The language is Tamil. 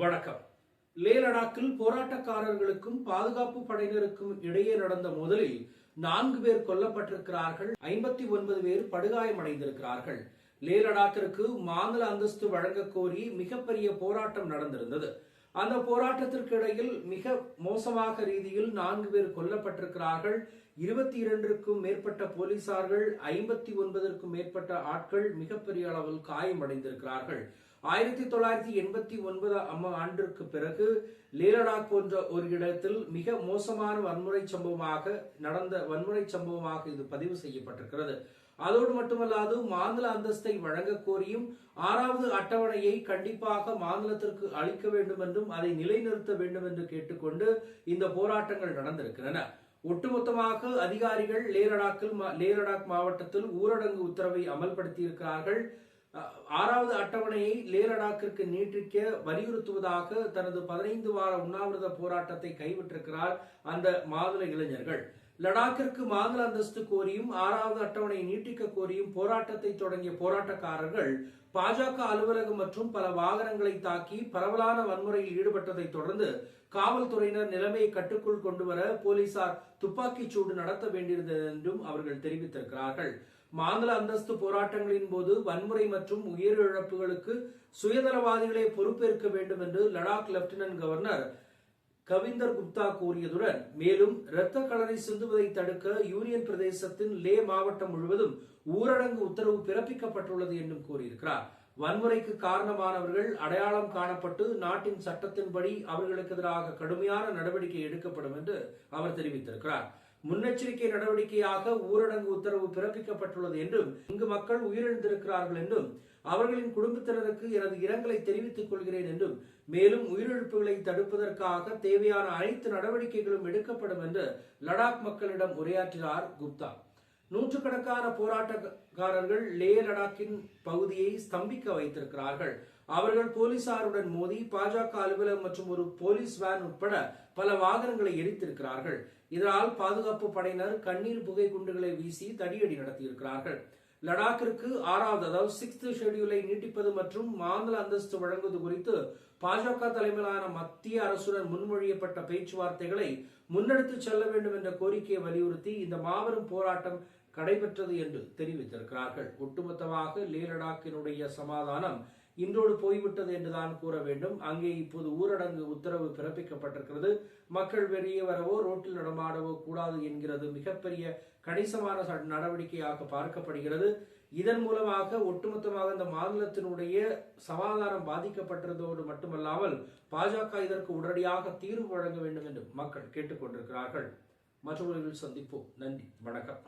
வணக்கம். லே லடாக்கில் போராட்டக்காரர்களுக்கும் பாதுகாப்பு படையினருக்கும் இடையே நடந்த மோதலில் நான்கு பேர் கொல்லப்பட்டிருக்கிறார்கள் ஐம்பத்தி ஒன்பது பேர் படுகாயமடைந்திருக்கிறார்கள். லே லடாக்கிற்கு மாநில அந்தஸ்து வழங்க கோரி மிகப்பெரிய போராட்டம் நடந்திருந்தது. அந்த போராட்டத்திற்கு இடையில் மிக மோசமாக ரீதியில் நான்கு பேர் கொல்லப்பட்டிருக்கிறார்கள் இருபத்தி இரண்டிற்கும் மேற்பட்ட போலீசார்கள் ஐம்பத்தி ஒன்பதற்கும் மேற்பட்ட ஆட்கள் மிகப்பெரிய அளவில் காயமடைந்திருக்கிறார்கள். ஆயிரத்தி தொள்ளாயிரத்தி எண்பத்தி ஒன்பதாம் ஆண்டிற்கு பிறகு லீலடாக் போன்ற ஒரு இடத்தில் மிக மோசமான வன்முறை சம்பவமாக நடந்த வன்முறை சம்பவமாக இது பதிவு செய்யப்பட்டிருக்கிறது. அதோடு மட்டுமல்லாது மாநில அந்தஸ்தை வழங்க கோரியும் ஆறாவது அட்டவணையை கண்டிப்பாக மாநிலத்திற்கு அளிக்க வேண்டும் என்றும் அதை நிலைநிறுத்த வேண்டும் என்று கேட்டுக்கொண்டு இந்த போராட்டங்கள் நடந்திருக்கின்றன. ஒட்டுமொத்தமாக அதிகாரிகள் லேலடாக்கில் லேலடாக் மாவட்டத்தில் ஊரடங்கு உத்தரவை அமல்படுத்தியிருக்கிறார்கள். ஆறாவது அட்டவணையை லேலடாக்கிற்கு நீட்டிக்க வலியுறுத்துவதாக தனது பதினைந்து வார உண்ணாவிரத போராட்டத்தை கைவிட்டிருக்கிறார் அந்த மாநில இளைஞர்கள். லடாக்கிற்கு மாநில அந்தஸ்து கோரியும் ஆறாவது அட்டவணை நீட்டிக்க கோரியும் போராட்டத்தை தொடங்கிய போராட்டக்காரர்கள் பாஜக அலுவலகம் மற்றும் பல வாகனங்களை தாக்கி பரவலான வன்முறையில் ஈடுபட்டதை தொடர்ந்து காவல்துறையினர் நிலைமையை கட்டுக்குள் கொண்டு வர போலீசார் துப்பாக்கிச் சூடு நடத்த வேண்டியிருந்தது என்றும் அவர்கள் தெரிவித்திருக்கிறார்கள். மாநில அந்தஸ்து போராட்டங்களின் போது வன்முறை மற்றும் உயிரிழப்புகளுக்கு சுயநலவாதிகளே பொறுப்பேற்க வேண்டும் என்று லடாக் லெப்டினன்ட் கவர்னர் கவிந்தர் குப்தா கூறியதுடன் மேலும் இரத்த கலரை சிந்துவதை தடுக்க யூனியன் பிரதேசத்தின் லே மாவட்டம் முழுவதும் ஊரடங்கு உத்தரவு பிறப்பிக்கப்பட்டுள்ளது என்றும் கூறியிருக்கிறார். வன்முறைக்கு காரணமானவர்கள் அடையாளம் காணப்பட்டு நாட்டின் சட்டத்தின்படி அவர்களுக்கு எதிராக கடுமையான நடவடிக்கை எடுக்கப்படும் என்று அவர் தெரிவித்திருக்கிறார். முன்னெச்சரிக்கை நடவடிக்கையாக ஊரடங்கு உத்தரவு பிறப்பிக்கப்பட்டுள்ளது என்றும் இங்கு மக்கள் உயிரிழந்திருக்கிறார்கள் என்றும் அவர்களின் குடும்பத்தினருக்கு எனது இரங்கலை தெரிவித்துக் கொள்கிறேன் என்றும் மேலும் உயிரிழப்புகளை தடுப்பதற்காக தேவையான அனைத்து நடவடிக்கைகளும் எடுக்கப்படும் என்று லடாக் மக்களிடம் உரையாற்றினார் குப்தா. நூற்றுக்கணக்கான போராட்டக்காரர்கள் லே லடாக்கின் பகுதியை ஸ்தம்பிக்க வைத்திருக்கிறார்கள். அவர்கள் போலீசாருடன் மோதி பாஜக அலுவலகம் மற்றும் ஒரு போலீஸ் வேன் உட்பட பல வாகனங்களை எரித்திருக்கிறார்கள். இதனால் பாதுகாப்பு படையினர் கண்ணீர் புகை குண்டுகளை வீசி தடியடி நடத்தியிருக்கிறார்கள். லடாக்கிற்கு ஆறாவது அதாவது சிக்ஸ்த் ஷெடியூலை நீட்டிப்பது மற்றும் மாநில அந்தஸ்து வழங்குவது குறித்து பாஜக தலைமையிலான மத்திய அரசுடன் முன்மொழியப்பட்ட பேச்சுவார்த்தைகளை முன்னெடுத்து செல்ல வேண்டும் என்ற கோரிக்கையை வலியுறுத்தி இந்த மாபெரும் போராட்டம் கடைபெற்றது என்று தெரிவித்திருக்கிறார்கள். ஒட்டுமொத்தமாக லே லடாக்கினுடைய சமாதானம் இன்றோடு போய்விட்டது என்றுதான் கூற வேண்டும். அங்கே இப்போது ஊரடங்கு உத்தரவு பிறப்பிக்கப்பட்டிருக்கிறது. மக்கள் வெளியே வரவோ ரோட்டில் நடமாடவோ கூடாது என்கிறது மிகப்பெரிய கணிசமான நடவடிக்கையாக பார்க்கப்படுகிறது. இதன் மூலமாக ஒட்டுமொத்தமாக இந்த மாநிலத்தினுடைய சமாதானம் பாதிக்கப்பட்டிருந்தோடு மட்டுமல்லாமல் பாஜக இதற்கு உடனடியாக தீர்வு வழங்க வேண்டும் என்று மக்கள் கேட்டுக்கொண்டிருக்கிறார்கள். மற்றவர்கள் சந்திப்போம். நன்றி. வணக்கம்.